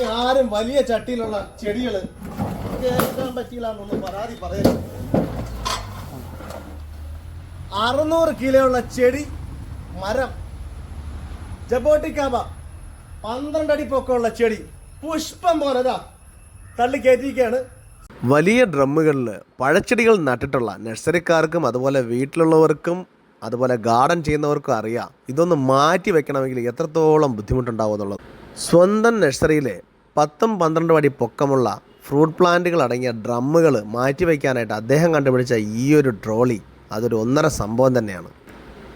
ഇനി ആരും വലിയ ചട്ടിയിലുള്ള ചെടികൾ കേൾക്കാൻ പറ്റിയില്ല എന്നൊന്നും പരാതി പറയരുത്. അറുന്നൂറ് കിലോയുള്ള ചെടി മരം ജബോട്ടിക്കാബ പന്ത്രണ്ട് അടി പൊക്കമുള്ള ചെടി പുഷ്പം പോലതാ തള്ളി കയറ്റിയിരിക്കുകയാണ്. വലിയ ഡ്രമ്മുകളിൽ പഴച്ചെടികൾ നട്ടിട്ടുള്ള നഴ്സറിക്കാർക്കും അതുപോലെ വീട്ടിലുള്ളവർക്കും അതുപോലെ ഗാർഡൻ ചെയ്യുന്നവർക്കും അറിയാം. ഇതൊന്ന് മാറ്റി വെക്കണമെങ്കിൽ എത്രത്തോളം ബുദ്ധിമുട്ടുണ്ടാവും എന്നുള്ളത്. സ്വന്തം നഴ്സറിയിലെ പത്തും പന്ത്രണ്ടും അടി പൊക്കമുള്ള ഫ്രൂട്ട് പ്ലാന്റുകൾ അടങ്ങിയ ഡ്രമ്മുകൾ മാറ്റി വയ്ക്കാനായിട്ട് അദ്ദേഹം കണ്ടുപിടിച്ച ഈ ഒരു ട്രോളി അതൊരു ഒന്നര സംഭവം തന്നെയാണ്.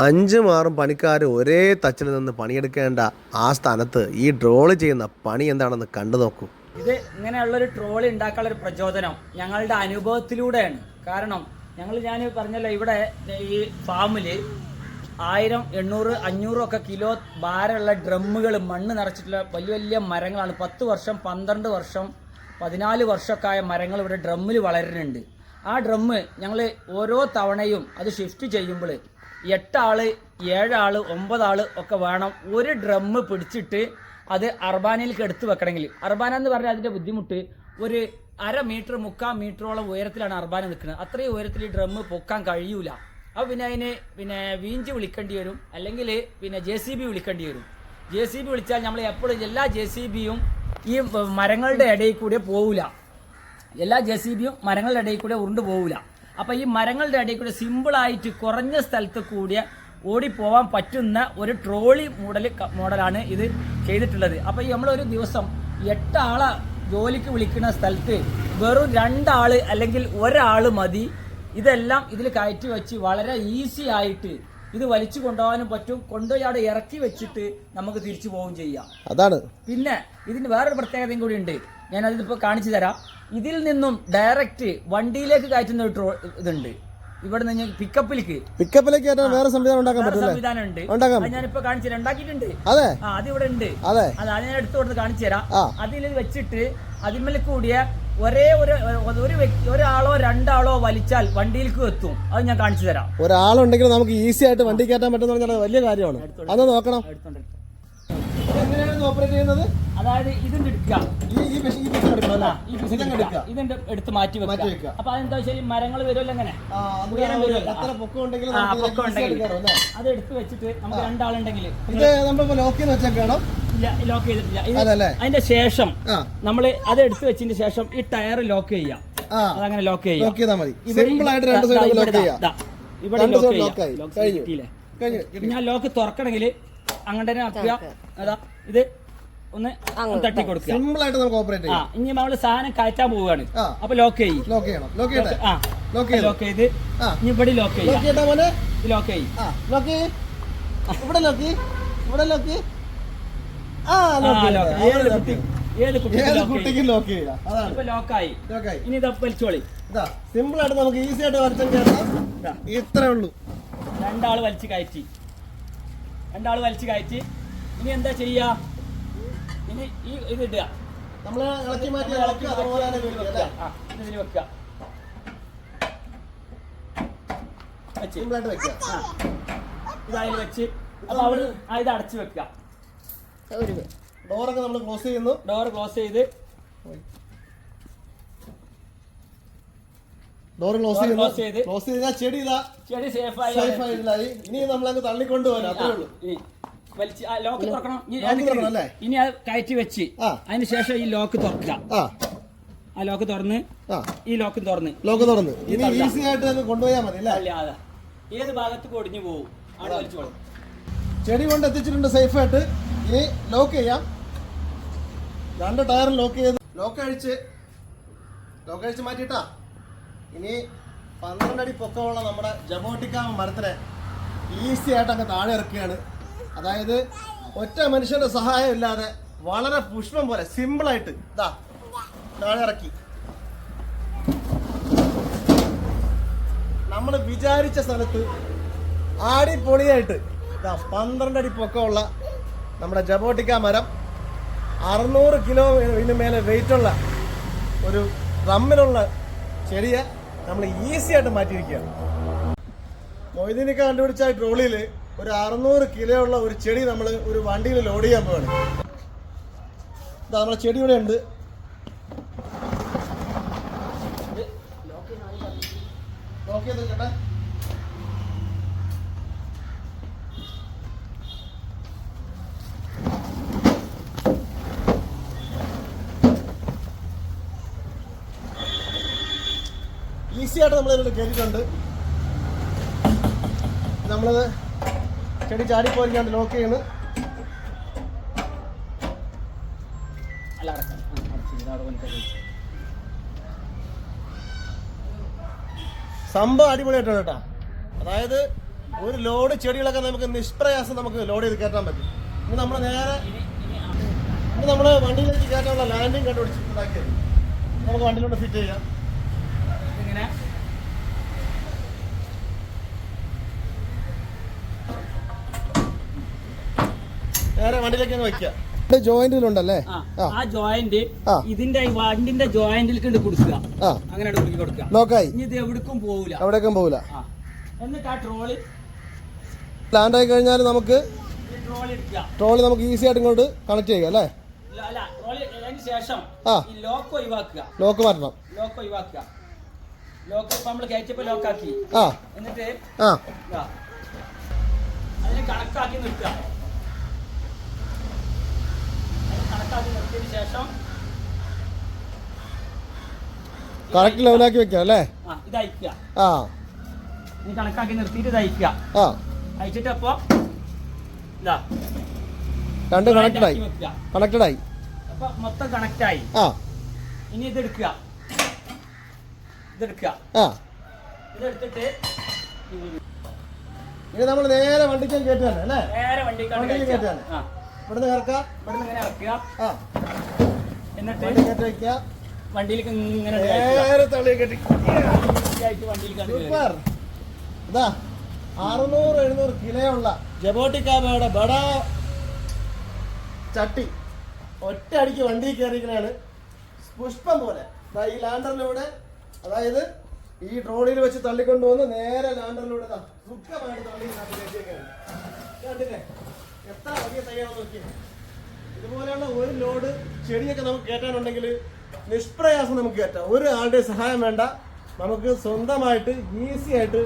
അഞ്ചും ആറും പണിക്കാർ ഒരേ തച്ചിൽ നിന്ന് പണിയെടുക്കേണ്ട ആ സ്ഥാനത്ത് ഈ ട്രോളി ചെയ്യുന്ന പണി എന്താണെന്ന് കണ്ടു നോക്കൂ. ഇത് ഇങ്ങനെയുള്ളൊരു ട്രോളി ഉണ്ടാക്കാനുള്ള ഒരു പ്രചോദനം ഞങ്ങളുടെ അനുഭവത്തിലൂടെയാണ്. കാരണം ഞങ്ങൾ ഞാൻ പറഞ്ഞല്ലോ ഇവിടെ ഈ ഫാമിൽ ആയിരം എണ്ണൂറ് അഞ്ഞൂറും ഒക്കെ കിലോ ഭാരമുള്ള ഡ്രമ്മുകൾ മണ്ണ് നിറച്ചിട്ടുള്ള വലിയ വലിയ മരങ്ങളാണ്. പത്ത് വർഷം പന്ത്രണ്ട് വർഷം പതിനാല് വർഷമൊക്കെ ആയ മരങ്ങൾ ഇവിടെ ഡ്രമ്മിൽ വളരുന്നുണ്ട്. ആ ഡ്രമ്മ് ഞങ്ങൾ ഓരോ തവണയും അത് ഷിഫ്റ്റ് ചെയ്യുമ്പോൾ എട്ടാൾ ഏഴാൾ ഒമ്പതാൾ ഒക്കെ വേണം ഒരു ഡ്രമ്മ് പിടിച്ചിട്ട് അത് അർബാനയിലേക്ക് എടുത്തു വെക്കണമെങ്കിൽ അർബാന എന്ന് പറഞ്ഞാൽ അതിന്റെ ബുദ്ധിമുട്ട് ഒരു അര മീറ്റർ മുക്കാൽ മീറ്ററോളം ഉയരത്തിലാണ് അർബാന നിൽക്കുന്നത്. അത്രയും ഉയരത്തിൽ ഈ ഡ്രമ്മ് പൊക്കാൻ കഴിയൂല. അപ്പോൾ പിന്നെ അതിന് പിന്നെ വീഞ്ചി വിളിക്കേണ്ടി വരും. അല്ലെങ്കിൽ പിന്നെ ജെ സി ബി വിളിക്കേണ്ടി വരും. ജെ സി ബി വിളിച്ചാൽ നമ്മൾ എപ്പോഴും എല്ലാ ജെ സി ബിയും ഈ മരങ്ങളുടെ ഇടയിൽ കൂടെ പോവില്ല എല്ലാ ജെ സി ബിയും മരങ്ങളുടെ ഇടയിൽ കൂടെ ഉരുണ്ട് പോവില്ല അപ്പൊ ഈ മരങ്ങളുടെ ഇടയിൽ കൂടെ സിമ്പിളായിട്ട് കുറഞ്ഞ സ്ഥലത്ത് കൂടിയ ഓടിപ്പോവാൻ പറ്റുന്ന ഒരു ട്രോളി മോഡൽ മോഡലാണ് ഇത് ചെയ്തിട്ടുള്ളത്. അപ്പൊ ഈ നമ്മളൊരു ദിവസം എട്ടാളെ ജോലിക്ക് വിളിക്കുന്ന സ്ഥലത്ത് വെറും രണ്ടാൾ അല്ലെങ്കിൽ ഒരാൾ മതി ഇതെല്ലാം ഇതിൽ കയറ്റി വെച്ച് വളരെ ഈസി ആയിട്ട് ഇത് വലിച്ചു കൊണ്ടുപോകാനും പറ്റും. കൊണ്ടുപോയി അവിടെ ഇറക്കി വെച്ചിട്ട് നമുക്ക് തിരിച്ചു പോവുകയും ചെയ്യാം. അതാണ്. പിന്നെ ഇതിന് വേറൊരു പ്രത്യേകതയും കൂടി ഉണ്ട്. ഞാൻ അതിപ്പോ കാണിച്ചു തരാം. ഇതിൽ നിന്നും ഡയറക്റ്റ് വണ്ടിയിലേക്ക് കയറ്റുന്ന ഒരു ഇതുണ്ട്. ഇവിടെ നിന്ന് പിക്കപ്പിലേക്ക് പിക്കപ്പിലേക്ക് വേറെ സംവിധാനം ഉണ്ടാക്കാൻ സംവിധാനം ഉണ്ട് ഞാനിപ്പോ കാണിച്ചു തരാം. ഉണ്ടാക്കിയിട്ടുണ്ട്. അതെ. അത് ഇവിടെ ഉണ്ട്. അതെ. അത് ഞാൻ എടുത്തു കൊടുത്ത് കാണിച്ചു തരാം. അതിൽ വെച്ചിട്ട് അതിന്മേൽ കൂടിയ ഒരേ ഒരു ഒരു വ്യക്തി ഒരാളോ രണ്ടാളോ വലിച്ചാൽ വണ്ടിയിലേക്ക് എത്തും. അത് ഞാൻ കാണിച്ചു തരാം. ഒരാളുണ്ടെങ്കിൽ നമുക്ക് ഈസി ആയിട്ട് വണ്ടി കയറ്റാൻ പറ്റുന്ന പറഞ്ഞാൽ വലിയ കാര്യമാണ്. അത് നോക്കണം. എങ്ങനെയാണ് ഓപ്പറേറ്റ് ചെയ്യുന്നത്? അതായത് ഇതിന്റെ എടുക്കുക ഈ ഈ മെഷീൻ ഇതിന്റെ എടുത്ത് മാറ്റി മാറ്റി വെക്കുക. അപ്പൊ അതെന്താ മരങ്ങൾ വരുമല്ലോ. പൊക്കം ആയിട്ട് ഉണ്ടെങ്കിൽ? അത് എടുത്ത് വെച്ചിട്ട് നമുക്ക് രണ്ടാളുണ്ടെങ്കിൽ ഇത് നമ്മൾ വെച്ചേക്കണം. ലോക്ക് ചെയ്തിട്ടില്ല ഇത് അതിന്റെ ശേഷം നമ്മൾ അത് എടുത്തു വെച്ചതിന് ശേഷം ഈ ടയർ ലോക്ക് ചെയ്യാം. ആ. അതങ്ങനെ ലോക്ക് ചെയ്യാം. ലോക്ക് ചെയ്താൽ മതി. സിമ്പിൾ ആയിട്ട് രണ്ട് സൈഡ് ലോക്ക് ചെയ്യാം. ഇവിടെ ലോക്ക് ചെയ്യാം. ലോക്ക്? കഴിഞ്ഞു. ഇനി ലോക്ക് തുറക്കണമെങ്കിൽ അങ്ങനെ തന്നെ നടത്തുക അതാ ഇത് ഒന്ന് തട്ടി കൊടുക്കുക. സിമ്പിൾ ആയിട്ട് നമുക്ക് ഓപ്പറേറ്റ് ചെയ്യാം. ഇനി നമ്മൾ സാധനം കയറ്റാൻ പോവുകയാണ്. അപ്പൊ ലോക്ക് ചെയ്യും. ലോക്ക് ചെയ്യണം. ലോക്ക് ചെയ്യട്ടെ? ആ ലോക്ക് ചെയ്തു. ലോക്ക് ചെയ്ത് ഇനി ഇവിടെ ലോക്ക് ലോക്ക് ചെയ്യാം. ലോക്ക് ചെയ്യും. ഇവിടെ ലോക്ക് ഇവിടെ ലോക്ക് ചെയ്യ്. ഇവിടെ ലോക്ക് സിമ്പിൾ ആയിട്ട് നമുക്ക് ഈസി ആയിട്ട് വരച്ചാൽ. ഇത്രേ ഉള്ളൂ. രണ്ടാൾ വലിച്ചു കയറ്റി. രണ്ടാൾ വലിച്ചു കയറ്റി. ഇനി എന്താ ചെയ്യാ? ഇനി ഈ ഇത് ഇടുക. നമ്മൾ ഇളക്കി മാറ്റി ഇളക്കി അതുപോലെ ഇതിൽ വെക്കുക. വെച്ച്. സിമ്പിൾ ആയിട്ട് വെക്കുക. ആ. ഇത് അതിൽ വെച്ച്. അപ്പൊ അവിടെ ആ ഇത് അടച്ചു വെക്കുക. ഡോറൊക്കെ നമ്മൾ ക്ലോസ് ചെയ്യുന്നു. ഡോർ ക്ലോസ് ചെയ്ത്. ഡോർ ക്ലോസ് ചെയ്യുന്നു. ക്ലോസ് ചെയ്താൽ ചെടി ഇതാ. ചെടി സേഫായി സേഫ് ആയിട്ടില്ലായി. ഇനി നമ്മളങ്ങ് തള്ളിക്കൊണ്ട് പോരാ അത്രേ ഉള്ളൂ. ഇനി വലിച്ച് ലോക്ക് തുറക്കണം. ഇനി? ഇനി അത് കയറ്റി വെച്ച്. അതിന് ശേഷം ഈ ലോക്ക് തുറക്കുക. ആ. ആ ലോക്ക് തുറന്ന് ആ. ഈ ലോക്ക് തുറന്ന്. ലോക്ക് തുറന്ന്. ഇനി ഈസി ആയിട്ട് അങ്ങ് കൊണ്ടുപോയാൽ മതി അല്ലേ? അല്ലാതെ. ഏത് ഭാഗത്ത് ഒടിഞ്ഞു പോകും അവിടെ വലിച്ചോളും. ചെടി കൊണ്ട് എത്തിച്ചിട്ടുണ്ട് സേഫ് ആയിട്ട്. ഇനി ലോക്ക് ചെയ്യാം. രണ്ട് ടയറും ലോക്ക് ചെയ്ത് ലോക്ക് അഴിച്ച് ലോക്ക് അഴിച്ച് മാറ്റിയിട്ടാ. ഇനി പന്ത്രണ്ട് അടി പൊക്കമുള്ള നമ്മുടെ ജബോട്ടിക്ക മരത്തിനെ ഈസി ആയിട്ട് അങ്ങ് താഴെ ഇറക്കുകയാണ്. അതായത് ഒറ്റ മനുഷ്യന്റെ സഹായം ഇല്ലാതെ വളരെ പുഷ്പം പോലെ സിമ്പിൾ ആയിട്ട് ഇതാ താഴെ ഇറക്കി. നമ്മൾ വിചാരിച്ച സ്ഥലത്ത് ആടിപ്പൊളിയായിട്ട് പന്ത്രണ്ട് അടി പൊക്കമുള്ള നമ്മുടെ ജബോട്ടിക്ക മരം. അറുന്നൂറ് കിലോ ഇതിന് മേലെ വെയിറ്റുള്ള ഒരു റമ്മിലുള്ള ചെടിയെ നമ്മൾ ഈസി ആയിട്ട് മാറ്റിയിരിക്കുകയാണ്. മൊയ്തീനിക്ക കണ്ടുപിടിച്ച ട്രോളിയിൽ ഒരു അറുന്നൂറ് കിലോ ഉള്ള ഒരു ചെടി നമ്മൾ ഒരു വണ്ടിയിൽ ലോഡ് ചെയ്യാൻ പോവാണ്. ഇതാ നമ്മുടെ ചെടി ഇവിടെ ഉണ്ട്. നോക്കിയത് ചെയ്ത് കേട്ടെ ഈസി ആയിട്ട് നമ്മൾ ഇതിൽ കയറ്റിയിട്ടുണ്ട് നമ്മളത് ചെടി ചാടിപ്പോയിരിക്കാണ്ട് ലോക്ക് ചെയ്യുന്നു അല്ല അടക്കാം. സംഭവം അടിപൊളിയായിട്ടുണ്ട് കേട്ടോ. അതായത് ഒരു ലോഡ് ചെടികളൊക്കെ നമുക്ക് നിഷ്പ്രയാസം നമുക്ക് ലോഡ് ചെയ്ത് കയറ്റാൻ പറ്റും. ഇനി നമ്മൾ നേരെ ഇനി നമ്മൾ വണ്ടിയിലേക്ക് കയറ്റാനുള്ള ലാൻഡിങ് കണ്ടുപിടിച്ചിട്ടുണ്ടാക്കിയത് നമുക്ക് വണ്ടിയിലോട്ട് ഫിറ്റ് ചെയ്യാം. ഇതിങ്ങനെ? നേരെ വണ്ടിയിലേക്ക് വെക്കുക ജോയിന്റിലുണ്ടല്ലേ? ആ ജോയിന്റ് ഇതിന്റെ ഈ വണ്ടിന്റെ ജോയിന്റിൽ കണ്ട് കൊടുക്കുക. അങ്ങനെ കുടുക്കി കൊടുക്കുക. ലോക്കായി ഇനി ഇത് എവിടേക്കും പോവില്ല എവിടേക്കും പോവില്ല എന്നിട്ട് ആ ട്രോളി ലാൻഡ് ആയി കഴിഞ്ഞാൽ നമുക്ക് ഈ ട്രോളി നമുക്ക് ഈസി ആയിട്ട് ഇങ്ങോട്ട് കണക്ട് ചെയ്യുക അല്ലേ? ഇല്ല, അല്ല ട്രോളി ശേഷം ഈ ലോക്ക് ഒഴിവാക്കുക. ലോക്ക് മാറ്റണം. ലോക്ക് ഒഴിവാക്കുക. ലോക്ക് ഇപ്പൊ നമ്മൾ കയറ്റിയപ്പോ ലോക്കാക്കി ആ. എന്നിട്ട് അതിന് കണക്കാക്കി നിർത്തുക. കണക്കാക്കി നിർത്തിയതിന് ശേഷം കറക്റ്റ് ലെവലാക്കി വെക്കാം അല്ലേ? ആ ഇത് അയക്കുക ആ. നീ കണക്കാക്കി നിർത്തിയിട്ട് ഇത് അയക്കുക ആ. അയച്ചിട്ട് അപ്പൊ ഇതാ. രണ്ട് കണക്റ്റഡ് ആയി. കണക്റ്റഡ് ആയി. അപ്പൊ മൊത്തം കണക്റ്റ് ആയി. ആ. ഇനി ഇത് എടുക്കുക ഇത് എടുക്കുക ആ. ഇതെടുത്തിട്ട് ഇനി നമ്മൾ നേരെ വണ്ടിക്കാൻ കയറ്റുകയാണ് അല്ലേ? നേരെ വണ്ടിക്കാൻ വണ്ടിയിൽ ആ. ഇവിടുന്ന് കറക്കാം? ഇവിടുന്ന് ഇങ്ങനെ ഇറക്കുക. ആ. എന്നിട്ട് വണ്ടിയിലേക്ക് ഇങ്ങനെ. നേരെ തള്ളി കെട്ടി. Easy ആയിട്ട് വണ്ടിയിലേക്കാണ് കയറുക. സൂപ്പർ. ഇതാ അറുന്നൂറ് എഴുന്നൂറ് കിലോയുള്ള ജബോട്ടിക്കാബയുടെ ബട ചട്ടി. ഒറ്റ അടിക്ക് വണ്ടി കയറിയിരിക്കണാണ് പുഷ്പം പോലെ. ദാ ഈ ലാൻഡറിലൂടെ അതായത് ഈ ട്രോളിയിൽ വെച്ച് തള്ളിക്കൊണ്ടുവന്ന് നേരെ ലാൻഡറിലൂടെ ദാ സുഖമായിട്ട് തള്ളി കണ്ടില്ലേ? എത്ര വലിയ തൈയാണെന്ന് നോക്കിയാൽ ഇതുപോലെയുള്ള ഒരു ലോഡ് ചെടിയൊക്കെ നമുക്ക് കയറ്റാനുണ്ടെങ്കിൽ നിഷ്പ്രയാസം നമുക്ക് കയറ്റാം. ഒരു ആളുടെ സഹായം വേണ്ട. നമുക്ക് സ്വന്തമായിട്ട് ഈസി ആയിട്ട്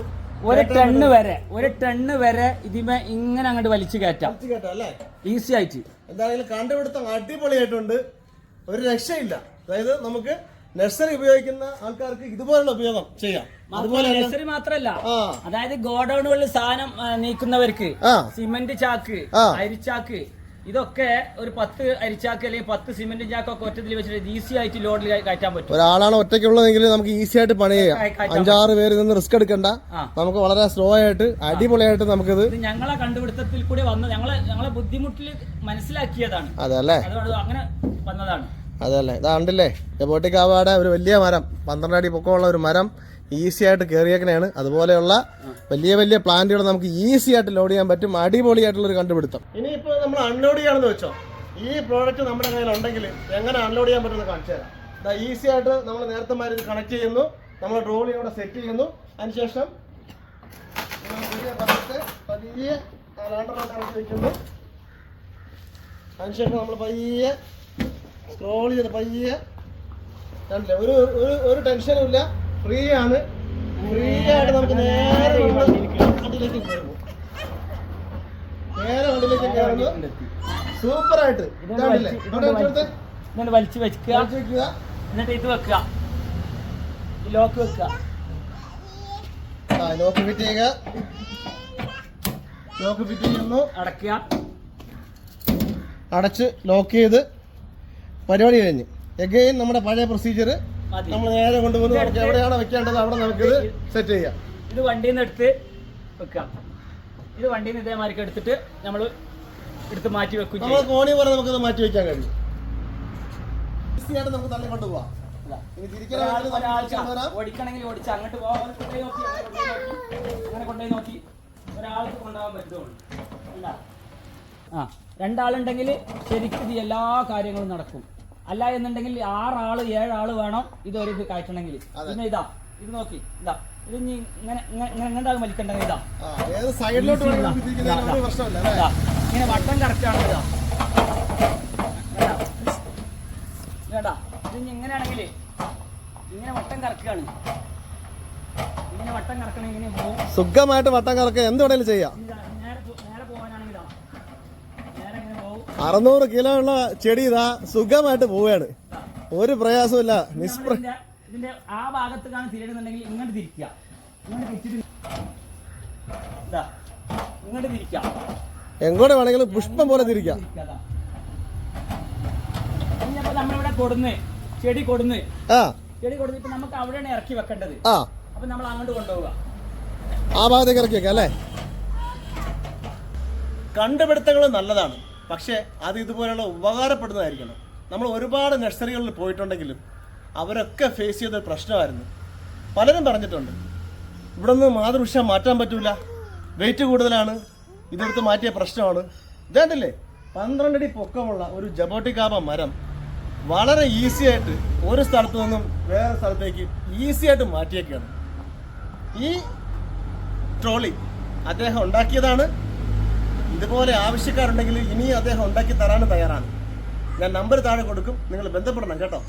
ഒരു ടണ്ണ് വരെ ഒരു ടണ്ണ് വരെ ഇതിമേ ഇങ്ങനെ അങ്ങോട്ട് വലിച്ചു കയറ്റാം. വലിച്ചു കയറ്റാം അല്ലേ? ഈസി ആയിട്ട്. എന്തായാലും കണ്ടുപിടുത്തം അടിപൊളിയായിട്ടുണ്ട്. ഒരു രക്ഷയില്ല. അതായത് നമുക്ക് നഴ്സറി ഉപയോഗിക്കുന്ന ആൾക്കാർക്ക് ഇതുപോലുള്ള ഉപയോഗം ചെയ്യാം. നഴ്സറി മാത്രല്ല അതായത് ഗോഡൌണുകളിൽ സാധനം നീക്കുന്നവർക്ക് സിമന്റ് ചാക്ക്. അരിച്ചാക്ക് ഇതൊക്കെ ഒരു പത്ത് അരിച്ചാക്ക് അല്ലെങ്കിൽ പത്ത് സിമന്റ് ചാക്കൊക്കെ ഒറ്റത്തിൽ വെച്ചിട്ട് ഈസി ആയിട്ട് ലോഡിൽ കയറ്റാൻ പറ്റും. ഒരാളാണ് ഒറ്റയ്ക്കുള്ളതെങ്കിൽ നമുക്ക് ഈസി ആയിട്ട് പണി ചെയ്യാം. അഞ്ചാറ് പേര് നിന്ന് റിസ്ക് എടുക്കണ്ട. നമുക്ക് വളരെ സ്ലോ ആയിട്ട് അടിപൊളിയായിട്ട് നമുക്കിത് ഞങ്ങളെ കണ്ടുപിടുത്തത്തിൽ കൂടി വന്ന് ഞങ്ങളെ ഞങ്ങളെ ബുദ്ധിമുട്ടിൽ മനസ്സിലാക്കിയതാണ്. അതെ അല്ലേ? അങ്ങനെ വന്നതാണ്. അതല്ലേ? ഇതാണ്ടില്ലേ എബോട്ടിക്കാവാടെ ഒരു വലിയ മരം. പന്ത്രണ്ട് അടി പൊക്കമുള്ള ഒരു മരം. ഈസി ആയിട്ട് കയറിയേക്കണയാണ് അതുപോലെയുള്ള വലിയ വലിയ പ്ലാന്റുകൾ നമുക്ക് ഈസി ആയിട്ട് ലോഡ് ചെയ്യാൻ പറ്റും. അടിപൊളിയായിട്ടുള്ള ഒരു കണ്ടുപിടുത്തം. ഇനിയിപ്പോൾ നമ്മൾ അൺലോഡ് ചെയ്യാണെന്ന് വെച്ചോ? ഈ പ്രോഡക്റ്റ് നമ്മുടെ കയ്യിൽ ഉണ്ടെങ്കിൽ എങ്ങനെ അൺലോഡ് ചെയ്യാൻ പറ്റുമെന്ന് കാണിച്ചു തരാം. ഇതാ ഈസി ആയിട്ട് നമ്മൾ നേരത്തെ മാതിരി ഇത് കണക്ട് ചെയ്യുന്നു. നമ്മൾ ട്രോളി അവിടെ സെറ്റ് ചെയ്യുന്നു. അതിനുശേഷം അതിനുശേഷം നമ്മൾ പയ്യെ സ്ക്രോൾ ചെയ്ത് പയ്യെ. കണ്ടില്ലേ? ഒരു ഒരു ഒരു ടെൻഷനും ഇല്ല. ഫ്രീ ആണ്. ഫ്രീ ആയിട്ട് നമുക്ക് നേരെ വണ്ടിയിലേക്ക് കയറുന്നു. നേരെ വണ്ടിയിലേക്ക് കയറുന്നു. സൂപ്പർ ആയിട്ട്. ഇതാണ് വലിച്ച് വെക്കുക. എന്നിട്ട് ഇത് വെക്കുക. ലോക്ക് വെക്കുക. ആ ലോക്ക് ഫിറ്റ് ചെയ്യുക. ലോക്ക് ഫിറ്റ് ചെയ്യുന്നു. അടക്കുക അടച്ച് ലോക്ക് ചെയ്ത് പരിപാടി കഴിഞ്ഞ്. എഗെയിൻ നമ്മുടെ പഴയ പ്രൊസീജിയർ നമ്മൾ നേരെ കൊണ്ടുവന്ന് നമുക്ക് എവിടെയാണ് വെക്കേണ്ടത് അവിടെ നമുക്കിത് സെറ്റ് ചെയ്യാം. ഇത് വണ്ടിയിൽ നിന്ന് എടുത്ത് വെക്കാം. ഇത് വണ്ടിയിൽ നിന്ന് ഇതേമാരി എടുത്തിട്ട് നമ്മൾ എടുത്ത് മാറ്റി വെക്കും നമ്മൾ കോണി പോലെ നമുക്ക് മാറ്റി വെക്കാൻ കഴിയും. ഈസിയായിട്ട് നമുക്ക് തള്ളി കൊണ്ടുപോവാം. നമുക്ക് ഓടിക്കണമെങ്കിൽ ഓടിച്ച് അങ്ങോട്ട് നോക്കി അങ്ങനെ കൊണ്ടുപോയി നോക്കി. ഒരാൾക്ക് കൊണ്ടുപോകാൻ പറ്റുള്ളൂ അല്ല. ആ രണ്ടാളുണ്ടെങ്കിൽ ശരിക്കും എല്ലാ കാര്യങ്ങളും നടക്കും. അല്ല എന്നുണ്ടെങ്കിൽ ആറാൾ ഏഴാൾ വേണം ഇതൊരു ഇത് കയറ്റണമെങ്കിൽ പിന്നെ ഇതാ ഇത് നോക്കി ഇതാ ഇത് ഇനി ഇങ്ങനെ ഇങ്ങനെ വലിക്കണ്ടെങ്കിൽ ഇതാ. സൈഡിലോട്ട്. ഇങ്ങനെ വട്ടം കറക്റ്റാണ് ഇതാ. വേണ്ട ഇത് ഇനി എങ്ങനെയാണെങ്കിൽ ഇങ്ങനെ വട്ടം കറക്കുകയാണ് ഇങ്ങനെ വട്ടം കറക്കണം ഇങ്ങനെ സുഖമായിട്ട് വട്ടം കറക്കുക എന്ത് വേണേലും ചെയ്യാം ഇതാ, നേരെ പോ- നേരെ പോകാനാണെങ്കിലോ നേരെ ഇങ്ങനെ പോകും അറുന്നൂറ് കിലോ ഉള്ള ചെടി ഇതാ സുഖമായിട്ട് പോവുകയാണ്. ഒരു പ്രയാസമില്ല ഇല്ല ഇതിന്റെ ആ ആ ഭാഗത്തേക്കാണ് തിരിയണമെന്നുണ്ടെങ്കിൽ ഇങ്ങോട്ട് തിരിക്കുക. ഇങ്ങോട്ട് തിരിച്ചിട്ട് ഇതാ ഇങ്ങോട്ട് തിരിക്കാം എങ്ങോട്ട് വേണമെങ്കിലും പുഷ്പം പോലെ തിരിക്കാം. തിരിക്കാതാ. ഇനിയിപ്പോ നമ്മളിവിടെ കൊടുന്ന് ചെടി കൊടുന്ന്. ആ. ചെടി കൊടുത്തിട്ട് നമുക്ക് അവിടെയാണ് ഇറക്കി വെക്കേണ്ടത്. ആ. അപ്പൊ നമ്മൾ അങ്ങോട്ട് കൊണ്ടുപോവുക. ആ ഭാഗത്തേക്ക് ഇറക്കി വെക്കാം അല്ലേ? കണ്ടുപിടുത്തങ്ങൾ നല്ലതാണ്. പക്ഷേ അത് ഇതുപോലെയുള്ള ഉപകാരപ്പെടുന്നതായിരിക്കണം. നമ്മൾ ഒരുപാട് നഴ്സറികളിൽ പോയിട്ടുണ്ടെങ്കിലും അവരൊക്കെ ഫേസ് ചെയ്ത പ്രശ്നമായിരുന്നു. പലരും പറഞ്ഞിട്ടുണ്ട് ഇവിടെ നിന്ന് മാതൃവൃക്ഷം മാറ്റാൻ പറ്റില്ല വെയിറ്റ് കൂടുതലാണ്. ഇതെടുത്ത് മാറ്റിയ പ്രശ്നമാണ്. ഇതേണ്ടല്ലേ? പന്ത്രണ്ടടി പൊക്കമുള്ള ഒരു ജബോട്ടിക്കാബ മരം വളരെ ഈസി ആയിട്ട് ഒരു സ്ഥലത്തു നിന്നും വേറെ സ്ഥലത്തേക്ക് ഈസി ആയിട്ട് മാറ്റിയേക്കാണ്. ഈ ട്രോളി അദ്ദേഹം ഉണ്ടാക്കിയതാണ്. ഇതുപോലെ ആവശ്യക്കാരുണ്ടെങ്കിൽ ഇനി അദ്ദേഹം ഉണ്ടാക്കി തരാനും തയ്യാറാണ്. ഞാൻ നമ്പർ താഴെ കൊടുക്കും നിങ്ങൾ ബന്ധപ്പെടണം കേട്ടോ.